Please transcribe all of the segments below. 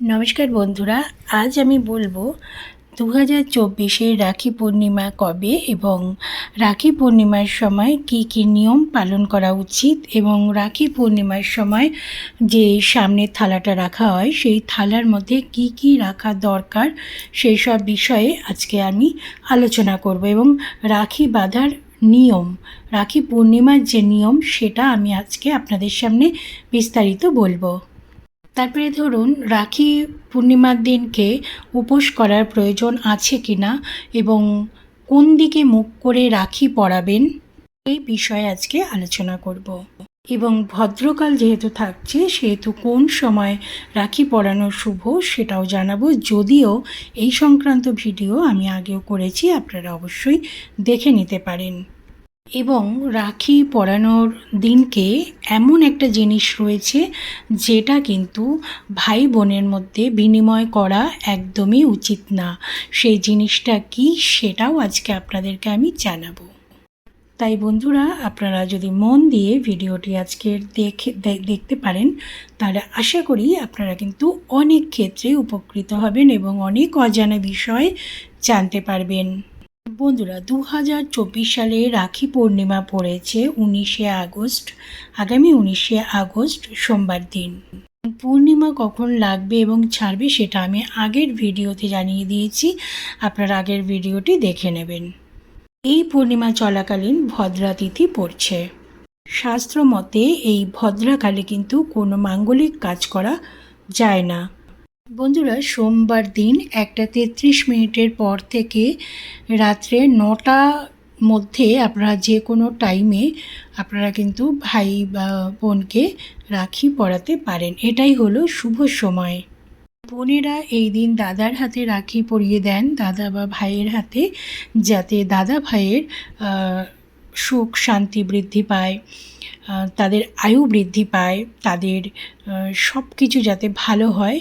নমস্কার বন্ধুরা, আজ আমি বলব দু হাজার চব্বিশে রাখি পূর্ণিমা কবে এবং রাখি পূর্ণিমার সময় কি কি নিয়ম পালন করা উচিত এবং রাখি পূর্ণিমার সময় যে সামনে থালাটা রাখা হয়, সেই থালার মধ্যে কি কি রাখা দরকার সেই সব বিষয়ে আজকে আমি আলোচনা করব এবং রাখি বাঁধার নিয়ম, রাখি পূর্ণিমার যে নিয়ম সেটা আমি আজকে আপনাদের সামনে বিস্তারিত বলব। তারপরে ধরুন রাখি পূর্ণিমার দিনকে উপোস করার প্রয়োজন আছে কি না এবং কোন দিকে মুখ করে রাখি পরাবেন, এই বিষয়ে আজকে আলোচনা করব। এবং ভদ্রকাল যেহেতু থাকছে, সেহেতু কোন সময় রাখি পরানো শুভ সেটাও জানাব। যদিও এই সংক্রান্ত ভিডিও আমি আগেও করেছি, আপনারা অবশ্যই দেখে নিতে পারেন। এবং রাখি পরানোর দিনকে এমন একটা জিনিস রয়েছে যেটা কিন্তু ভাই বোনের মধ্যে বিনিময় করা একদমই উচিত না। সেই জিনিসটা কি সেটাও আজকে আপনাদেরকে আমি জানাব। তাই বন্ধুরা, আপনারা যদি মন দিয়ে ভিডিওটি আজকে দেখে দেখতে পারেন, তাহলে আশা করি আপনারা কিন্তু অনেক ক্ষেত্রে উপকৃত হবেন এবং অনেক অজানা বিষয় জানতে পারবেন। বন্ধুরা দু হাজার চব্বিশ সালে রাখি পূর্ণিমা পড়েছে উনিশে আগস্ট, আগামী উনিশে আগস্ট সোমবার দিন। পূর্ণিমা কখন লাগবে এবং ছাড়বে সেটা আমি আগের ভিডিওতে জানিয়ে দিয়েছি, আপনারা আগের ভিডিওটি দেখে নেবেন। এই পূর্ণিমা চলাকালীন ভদ্রা তিথি পড়ছে। শাস্ত্র মতে এই ভদ্রাকালে কিন্তু কোনো মাঙ্গলিক কাজ করা যায় না। বন্ধুরা, সোমবার দিন একটা তেত্রিশ মিনিটের পর থেকে রাত্রে নটা মধ্যে আপনারা যে কোনো টাইমে আপনারা কিন্তু ভাই বা বোনকে রাখি পড়াতে পারেন। এটাই হলো শুভ সময়। বোনেরা এই দিন দাদার হাতে রাখি পরিয়ে দেন, দাদা বা ভাইয়ের হাতে, যাতে দাদা ভাইয়ের সুখ, শান্তি বৃদ্ধি পায়। তাদের আয়ু বৃদ্ধি পায়, তাদের সব কিছু যাতে ভালো হয়,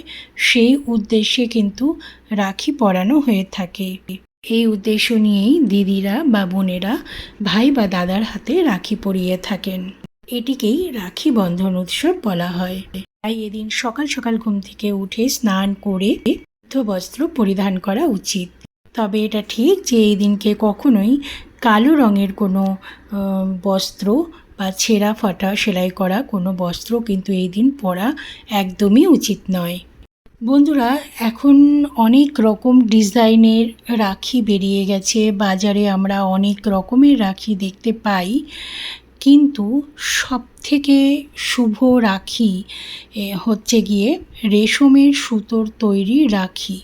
সেই উদ্দেশ্যে কিন্তু রাখি পরানো হয়ে থাকে। এই উদ্দেশ্য নিয়েই দিদিরা বা বোনেরা ভাই বা দাদার হাতে রাখি পরিয়ে থাকেন। এটিকেই রাখি বন্ধন উৎসব বলা হয়। তাই এদিন সকাল সকাল ঘুম থেকে উঠে স্নান করে বস্ত্র পরিধান করা উচিত। তবে এটা ঠিক যে এই দিনকে কখনোই কালো রঙের কোনো বস্ত্র বা ছেঁড়া ফাটা সেলাই করা কোনো বস্ত্র কিন্তু এই দিন পরা একদমই উচিত নয়। বন্ধুরা, এখন অনেক রকম ডিজাইনের রাখি বেরিয়ে গেছে। বাজারে আমরা অনেক রকমের রাখি দেখতে পাই। কিন্তু সব থেকে শুভ রাখি হচ্ছে গিয়ে রেশমের সুতোর তৈরি রাখি।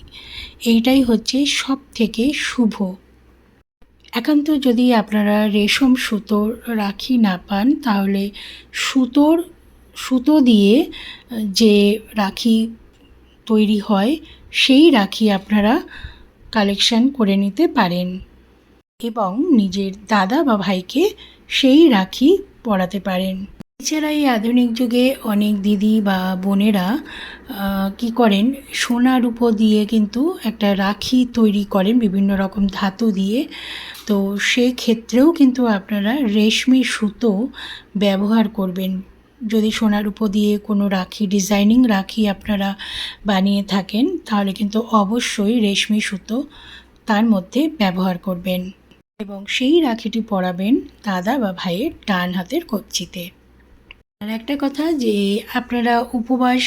এইটাই হচ্ছে সব থেকে শুভ। একান্ত যদি আপনারা রেশম সুতোর রাখি না পান, তাহলে সুতোর, সুতো দিয়ে, যে রাখি তৈরি হয়, সেই রাখি আপনারা কালেকশন করে নিতে পারেন। এবং নিজের দাদা বা ভাইকে সেই রাখি পরাতে পারেন। এছাড়া এই আধুনিক যুগে অনেক দিদি বা বোনেরা কি করেন? সোনা রূপো দিয়ে কিন্তু একটা রাখি তৈরি করেন, বিভিন্ন রকম ধাতু দিয়ে। তো সেক্ষেত্রেও কিন্তু আপনারা রেশমি সুতো ব্যবহার করবেন। যদি সোনার উপর দিয়ে কোনো রাখি, ডিজাইনিং রাখি আপনারা বানিয়ে থাকেন, তাহলে কিন্তু অবশ্যই রেশমি সুতো তার মধ্যে ব্যবহার করবেন। এবং সেই রাখিটি পরাবেন দাদা বা ভাইয়ের ডান হাতের কচ্ছিতে আর একটা কথা যে আপনারা উপবাস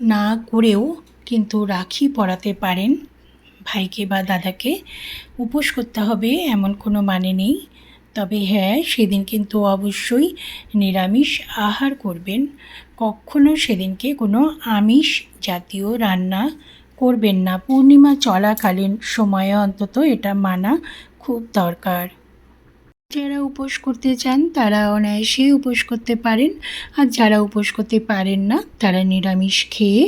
না করেও কিন্তু রাখি পরাতে পারেন। ভাইকে বা দাদাকে উপোস করতে হবে এমন কোনো মানে নেই। তবে হ্যাঁ সেদিন কিন্তু অবশ্যই নিরামিষ আহার করবেন। কখনো সেদিনকে কোনো আমিষ জাতীয় রান্না করবেন না। পূর্ণিমা চলাকালীন সময়ে অন্তত এটা মানা খুব দরকার। যারা উপোস করতে চান, তারা অনায়াসে উপোস করতে পারেন। আর যারা উপোস করতে পারেন না, তারা নিরামিষ খেয়ে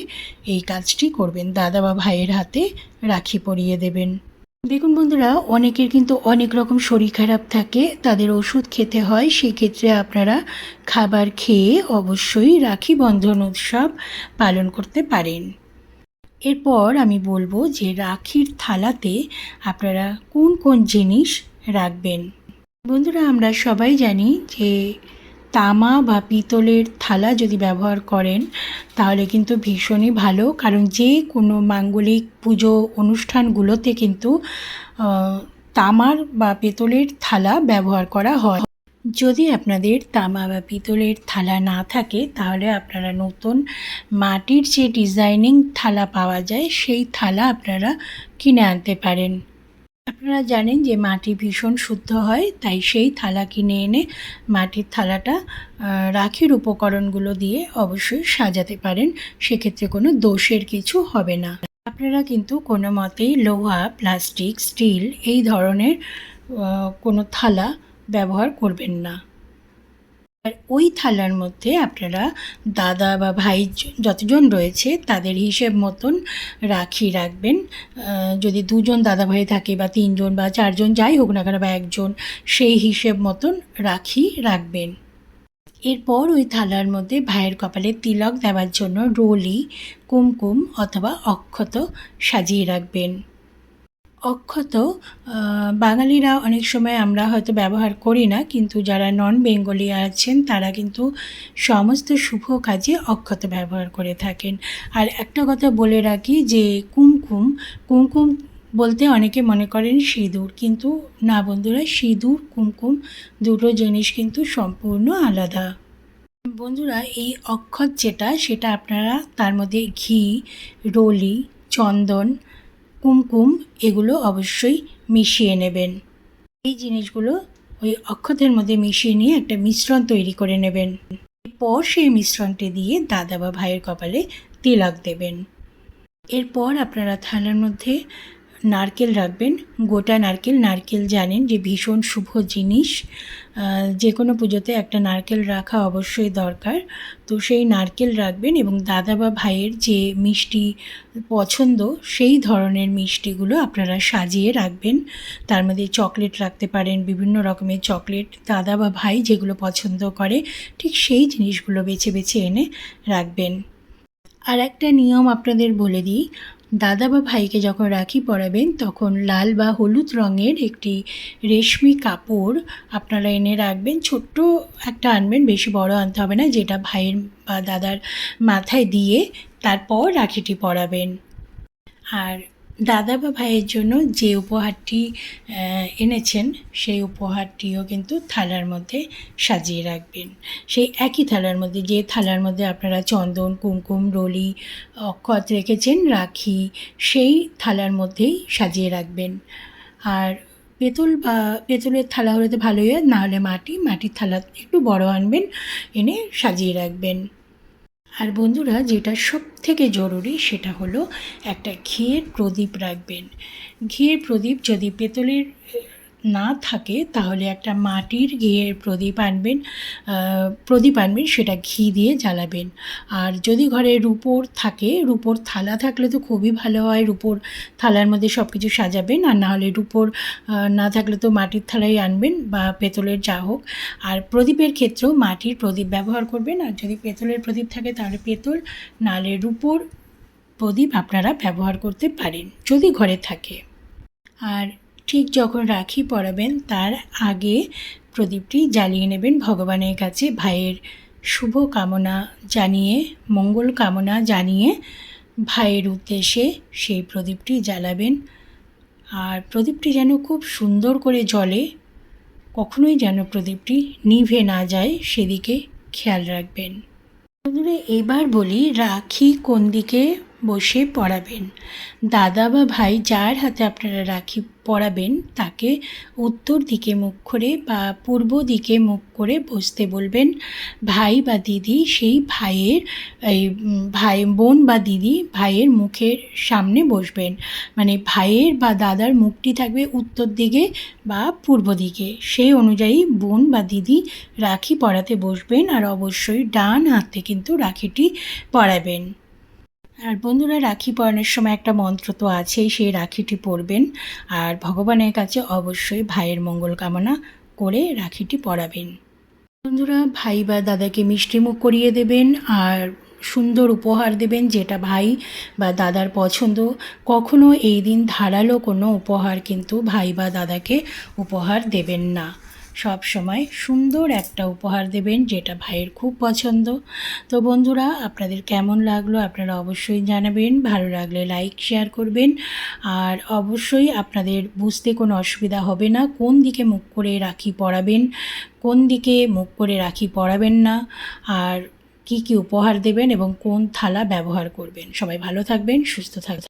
এই কাজটি করবেন। দাদা বা ভাইয়ের হাতে রাখি পরিয়ে দেবেন। দেখুন বন্ধুরা, অনেকের কিন্তু অনেক রকম শরীর খারাপ থাকে, তাদের ওষুধ খেতে হয়। সেই ক্ষেত্রে আপনারা খাবার খেয়ে অবশ্যই রাখি বন্ধন উৎসব পালন করতে পারেন। এরপর আমি বলব যে রাখির থালাতে আপনারা কোন কোন জিনিস রাখবেন। বন্ধুরা, আমরা সবাই জানি যে তামা বা পিতলের থালা যদি ব্যবহার করেন, তাহলে কিন্তু ভীষণই ভালো। কারণ যে কোনো মাঙ্গলিক পুজো অনুষ্ঠানগুলোতে কিন্তু তামার বা পিতলের থালা ব্যবহার করা হয়। যদি আপনাদের তামা বা পিতলের থালা না থাকে, তাহলে আপনারা নতুন মাটির যে ডিজাইনিং থালা পাওয়া যায়, সেই থালা আপনারা কিনে আনতে পারেন। আপনারা জানেন যে মাটি ভীষণ শুদ্ধ হয়, তাই সেই থালা কিনে এনে মাটির থালাটা রাখির উপকরণগুলো দিয়ে অবশ্যই সাজাতে পারেন। সেক্ষেত্রে কোনো দোষের কিছু হবে না। আপনারা কিন্তু কোনো মতেই লোহা, প্লাস্টিক, স্টিল এই ধরনের কোনো থালা ব্যবহার করবেন না। আর ওই থালার মধ্যে আপনারা দাদা বা ভাই যতজন রয়েছে তাদের হিসেব মতন রাখি রাখবেন। যদি দুজন দাদা ভাই থাকে বা তিনজন বা চারজন যাই হোক না কেন বা একজন, সেই হিসেব মতন রাখি রাখবেন। এরপর ওই থালার মধ্যে ভাইয়ের কপালে তিলক দেওয়ার জন্য রোলি, কুমকুম অথবা অক্ষত সাজিয়ে রাখবেন। অক্ষত বাঙালিরা অনেক সময় আমরা হয়তো ব্যবহার করি না, কিন্তু যারা নন বেঙ্গলি আছেন, তারা কিন্তু সমস্ত শুভ কাজে অক্ষত ব্যবহার করে থাকেন। আর একটা কথা বলে রাখি যে, কুমকুম কুমকুম বলতে অনেকে মনে করেন সিঁদুর, কিন্তু না বন্ধুরা, সিঁদুর, কুমকুম দুটো জিনিস কিন্তু সম্পূর্ণ আলাদা। বন্ধুরা, এই অক্ষত যেটা, সেটা আপনারা তার মধ্যে ঘি, রলি, চন্দন কুমকুম এগুলো অবশ্যই মিশিয়ে নেবেন। এই জিনিসগুলো ওই অক্ষতের মধ্যে মিশিয়ে নিয়ে একটা মিশ্রণ তৈরি করে নেবেন। এরপর সেই মিশ্রণটি দিয়ে দাদা বা ভাইয়ের কপালে তিলক দেবেন। এরপর আপনারা থালার মধ্যে নারকেল রাখবেন, গোটা নারকেল নারকেল জানেন যে ভীষণ শুভ জিনিস। যে কোনো পুজোতে একটা নারকেল রাখা অবশ্যই দরকার। তো সেই নারকেল রাখবেন এবং দাদা বা ভাইয়ের যে মিষ্টি পছন্দ, সেই ধরনের মিষ্টিগুলো আপনারা সাজিয়ে রাখবেন। তার মধ্যে চকলেট রাখতে পারেন, বিভিন্ন রকমের চকলেট। দাদা বা ভাই যেগুলো পছন্দ করে, ঠিক সেই জিনিসগুলো বেছে বেছে এনে রাখবেন। আর একটা নিয়ম আপনাদের বলে দিই দাদা বা ভাইকে যখন রাখি পরাবেন, তখন লাল বা হলুদ রঙের একটি রেশমি কাপড় আপনারা এনে রাখবেন। ছোট্ট একটা আনবেন, বেশি বড় আনতে হবে না, যেটা ভাইয়ের বা দাদার মাথায় দিয়ে তারপর রাখিটি পরাবেন। আর দাদা বা ভাইয়ের জন্য যে উপহারটি এনেছেন, সেই উপহারটিও কিন্তু থালার মধ্যে সাজিয়ে রাখবেন। সেই একই থালার মধ্যে, যে থালার মধ্যে আপনারা চন্দন, কুমকুম, রলি, অক্ষত রেখেছেন, রাখি, সেই থালার মধ্যেই সাজিয়ে রাখবেন। আর পেতল বা পেতলের থালা হলে তো ভালোই হয় নাহলে মাটি, মাটির থালা একটু বড় আনবেন, এনে সাজিয়ে রাখবেন। আর বন্ধুরা, যেটা সব থেকে জরুরি সেটা হলো একটা ঘিয়ের প্রদীপ রাখবেন। ঘিয়ের প্রদীপ যদি পেতলের না থাকে, তাহলে একটা মাটির ঘিয়ের প্রদীপ আনবেন প্রদীপ আনবেন, সেটা ঘি দিয়ে জ্বালাবেন। আর যদি ঘরে রুপোর থাকে, রুপোর থালা থাকলে তো খুবই ভালো হয়, রুপোর থালার মধ্যে সব কিছু সাজাবেন, আর না হলে রুপোর না থাকলে তো মাটির থালাই আনবেন বা পেতলের যা হোক। আর প্রদীপের ক্ষেত্রেও মাটির প্রদীপ ব্যবহার করবেন, আর যদি পেতলের প্রদীপ থাকে তাহলে পেতল নালে রূপোর প্রদীপ আপনারা ব্যবহার করতে পারেন, যদি ঘরে থাকে। আর ঠিক যখন রাখি পরাবেন, তার আগে প্রদীপটি জ্বালিয়ে নেবেন ভগবানের কাছে। ভাইয়ের শুভ কামনা জানিয়ে, মঙ্গল কামনা জানিয়ে ভাইয়ের উদ্দেশ্যে সেই প্রদীপটি জ্বালাবেন। আর প্রদীপটি যেন খুব সুন্দর করে জ্বলে, কখনোই যেন প্রদীপটি নিভে না যায়, সেদিকে খেয়াল রাখবেন। বন্ধুরা, এবার বলি রাখি কোন দিকে বসে পড়াবেন। দাদা বা ভাই যার হাতে আপনারা রাখি পরাবেন তাকে উত্তর দিকে মুখ করে বা পূর্ব দিকে মুখ করে বসতে বলবেন। ভাই বা দিদি সেই ভাইয়ের, এই ভাই, বোন বা দিদি ভাইয়ের মুখের সামনে বসবেন। মানে ভাইয়ের বা দাদার মুখটি থাকবে উত্তর দিকে বা পূর্ব দিকে। সেই অনুযায়ী বোন বা দিদি রাখি পড়াতে বসবেন আর অবশ্যই ডান হাতে কিন্তু রাখিটি পরাবেন আর বন্ধুরা, রাখি পরানোর সময় একটা মন্ত্র তো আছেই, সেই রাখিটি পরবেন আর ভগবানের কাছে অবশ্যই ভাইয়ের মঙ্গল কামনা করে রাখিটি পরাবেন বন্ধুরা, ভাই বা দাদাকে মিষ্টিমুখ করিয়ে দেবেন আর সুন্দর উপহার দেবেন যেটা ভাই বা দাদার পছন্দ। কখনো এই দিন ধারালো কোনো উপহার কিন্তু ভাই বা দাদাকে উপহার দেবেন না। সব সময় সুন্দর একটা উপহার দেবেন যেটা ভাইয়ের খুব পছন্দ। তো বন্ধুরা, আপনাদের কেমন লাগল আপনারা অবশ্যই জানাবেন, ভালো লাগলে লাইক শেয়ার করবেন। আর অবশ্যই আপনাদের বুঝতে কোনো অসুবিধা হবে না, কোন দিকে মুখ করে রাখি পরাবেন, কোন দিকে মুখ করে রাখি পরাবেন না, আর কি কি উপহার দেবেন এবং কোন থালা ব্যবহার করবেন। সবাই ভালো থাকবেন, সুস্থ থাকবেন।